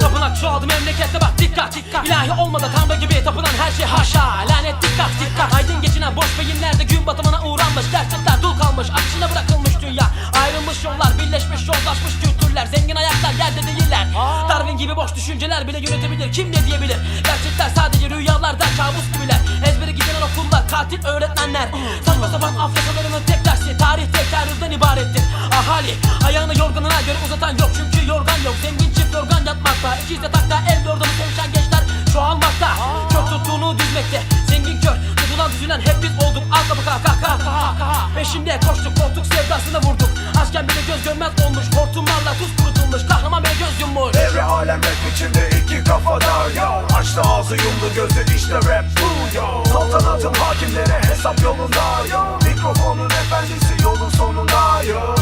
Tapınak çoğaldı memlekette bak dikkat dikkat. İlahi olmadı tanrı gibi tapınan her şey haşa. Lanet dikkat dikkat Aydın geçinen boş beyinlerde gün batımına uğranmış Gerçekler dul kalmış akışına bırakılmış dünya. Ayrılmış yollar birleşmiş yoldaşmış kültürler Zengin ayaklar yerde değiller. Darwin gibi boş düşünceler bile yönetebilir kim ne diyebilir? Gerçekler sadece rüyalarda kabus gibiler. Ezberi giden okullar katil öğretmenler. Saçma sapan Afrikalarının tek dersi Tarih tekrarından ibarettir. Ahali ayağını yorganına göre uzatan yok Çünkü yorgan yok. Zengin çift yorgan yatmakta İkiz yatakta el yordamı konuşan gençler çoğalmakta Kör tuttuğunu düzmekte. Zengin kör tutulan düzülen hep biz olduk. Al kapı kaka kaka Peşinde koştuk koltuk sevdasına vurduk. Aşken bile göz görmez olmuş. Hortumlarla tuz kurutulmuş. Kahraman bile göz yummuş. Devre alem rap içinde iki kafadar yo Açtı ağzı yumdu gözü işte rap bu yo. Saltanatın hakimleri hesap yolunda yo. Mikrofonun efendisi yolun sonunda yo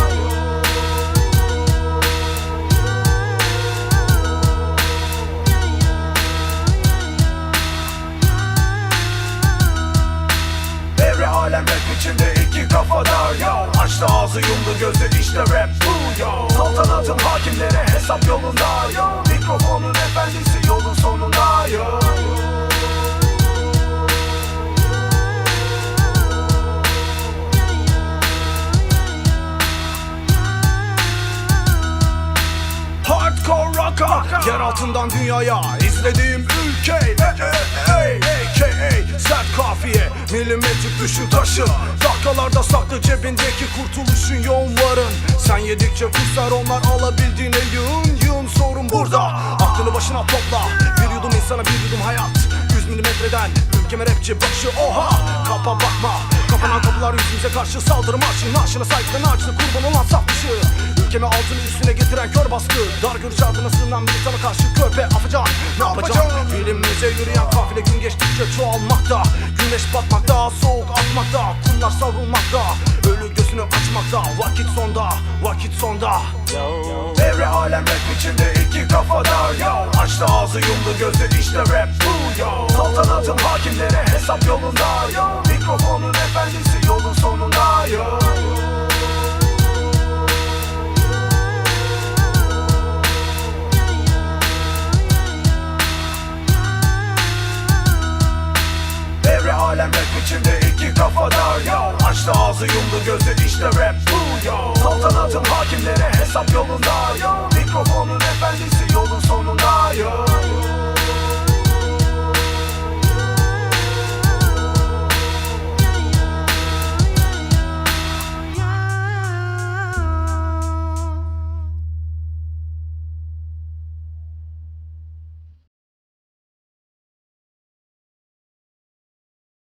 ağzı yumdu gözü işte rap. Bu yo. Saltanatın hakimleri hesap yolunda yo. Mikrofonun efendisi yolun sonunda yo. Hardcore rocker Yer altından dünyaya izlediğim ülke A.K.A. sert kafiye Milimetrik düşü taşı Dakikalarda saklı cebindeki kurtuluşun yoğun varın. Sen yedikçe kusar onlar alabildiğine yığın Yığın sorun burada. Aklını başına topla Bir yudum insana bir yudum hayat. Yüz milimetreden ülkeme rapçi başı oha! Kapa bakma Kapanan kapılar yüzümüze karşı saldırı marşı Naaşına saygıdan ağaçlı kurban olan saf dışı Ülkemi altını üstüne getiren kör baskı. Dar görüş ardına sığınan bir insana karşı körpe afacan Ne yapacağım? Filmimize yürüyen kafile gün geçtikçe çoğalmakta. Güneş batmakta, Kumlar savrulmakta Ölü gözünü açmakta. Vakit sonda, vakit sonda. Devre alem rap içinde iki kafadar yo. Açtı ağzı yumdu gözü işte rap bu yo. Saltanatın hakimleri hesap yolunda yo. Mikrofonun Açtı ağzı yumdu gözü işte rap. Bu yo Saltanatın hakimleri hesap yolunda. Yo! Mikrofonun efendisi